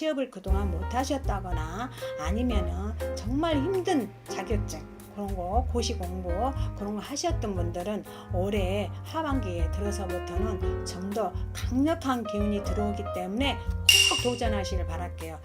취업을 그동안 못 하셨다거나 아니면은 정말 힘든 자격증 그런 거 고시 공부 그런 거 하셨던 분들은 올해 하반기에 들어서부터는 좀 더 강력한 기운이 들어오기 때문에 꼭 도전하시길 바랄게요.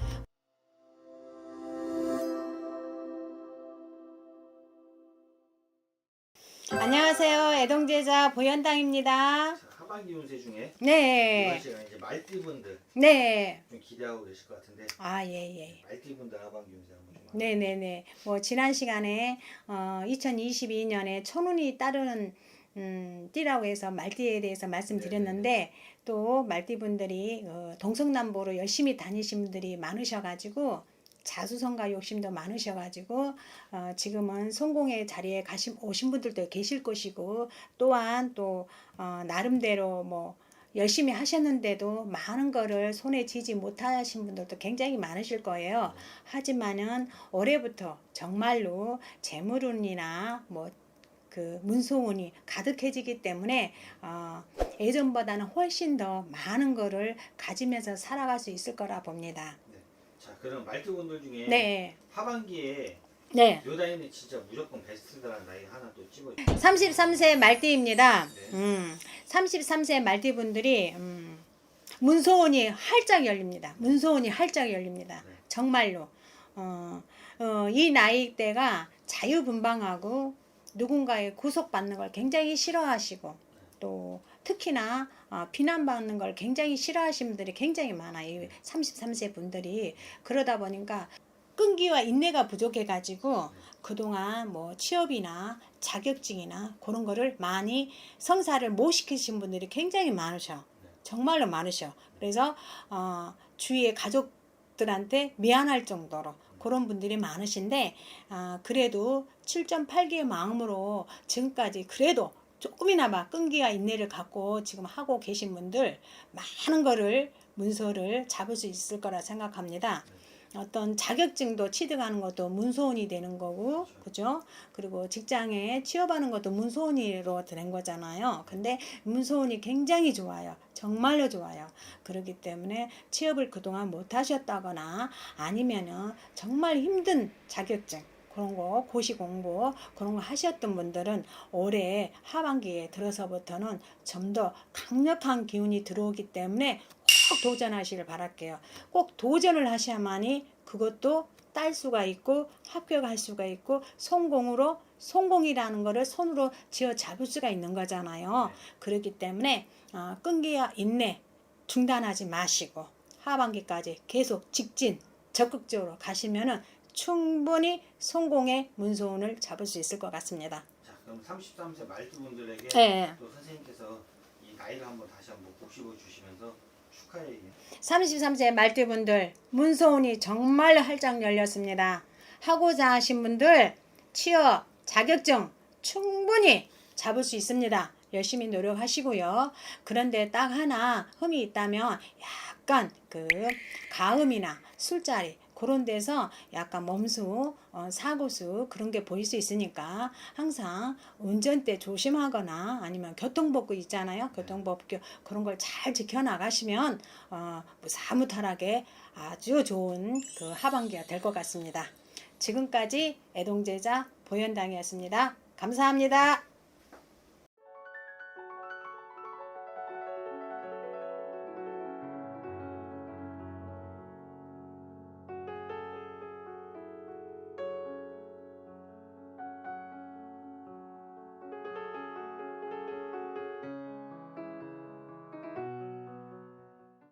안녕하세요. 애동제자 보현당입니다. 자, 하반기 운세 중에 네. 이번 시간 이제 말띠분들 네. 좀 기대하고 계실 것 같은데 아, 예, 예. 말띠분들 하반기 운세 한번 좀 알아볼까요? 네네네. 뭐 지난 시간에 어, 2022년에 천운이 따르는 음, 띠라고 해서 말띠에 대해서 말씀드렸는데 또 말띠 분들이 어, 동서남북으로 열심히 다니신 분들이 많으셔가지고 자수성가 욕심도 많으셔가지고 어, 지금은 성공의 자리에 가신 오신 분들도 계실 것이고 또한 또 어, 나름대로 뭐 열심히 하셨는데도 많은 거를 손에 쥐지 못하신 분들도 굉장히 많으실 거예요. 하지만은 올해부터 정말로 재물운이나 뭐 그 문소운이 가득해지기 때문에 어, 예전보다는 훨씬 더 많은 거를 가지면서 살아갈 수 있을 거라 봅니다. 자 그럼 말띠분들 중에 네, 하반기에 네. 요 나이는 진짜 무조건 베스트다라는 나이 하나 또 집어요. 33세 말띠입니다. 네. 음, 33세 말띠 분들이 음, 문소운이 활짝 열립니다. 문소운이 활짝 열립니다. 네. 정말로 어, 어, 이 나이대가 자유분방하고 누군가의 구속받는 걸 굉장히 싫어하시고 또 특히나 어, 비난받는 걸 굉장히 싫어하시는 분들이 굉장히 많아요. 이 33세 분들이 그러다 보니까 끈기와 인내가 부족해가지고 그동안 뭐 취업이나 자격증이나 그런 거를 많이 성사를 못 시키신 분들이 굉장히 많으셔. 정말로 많으셔. 그래서 어, 주위의 가족들한테 미안할 정도로 그런 분들이 많으신데 아, 그래도 7.8개의 마음으로 지금까지 그래도 조금이나마 끈기와 인내를 갖고 지금 하고 계신 분들 많은 거를 문서를 잡을 수 있을 거라 생각합니다. 어떤 자격증도 취득하는 것도 문소원이 되는 거고, 그죠? 그리고 직장에 취업하는 것도 문소원으로 된 거잖아요. 근데 문소원이 굉장히 좋아요. 정말로 좋아요. 그렇기 때문에 취업을 그동안 못 하셨다거나 아니면은 정말 힘든 자격증, 그런 거 고시 공부 그런 거 하셨던 분들은 올해 하반기에 들어서부터는 좀 더 강력한 기운이 들어오기 때문에 꼭 도전하시길 바랄게요. 꼭 도전을 하셔야만이 그것도 딸 수가 있고 합격할 수가 있고 성공으로 성공이라는 거를 손으로 쥐어 잡을 수가 있는 거잖아요. 그렇기 때문에 어, 끈기와 인내 중단하지 마시고 하반기까지 계속 직진 적극적으로 가시면은 충분히 성공의 문소운을 잡을 수 있을 것 같습니다. 자 그럼 33세 말띠분들에게 네. 또 선생님께서 이 나이를 한번 다시 한번 곱씹어 주시면서 축하의 얘기. 33세 말띠분들 문소운이 정말 활짝 열렸습니다. 하고자 하신 분들 취업, 자격증 충분히 잡을 수 있습니다. 열심히 노력하시고요. 그런데 딱 하나 흠이 있다면 약간 그 가음이나 술자리 그런 데서 약간 몸수, 어, 사고수 그런 게 보일 수 있으니까 항상 운전대 조심하거나 아니면 교통법규 있잖아요. 교통법규 그런 걸 잘 지켜나가시면 어, 무사무탈하게 아주 좋은 그 하반기가 될 것 같습니다. 지금까지 애동제자 보현당이었습니다. 감사합니다.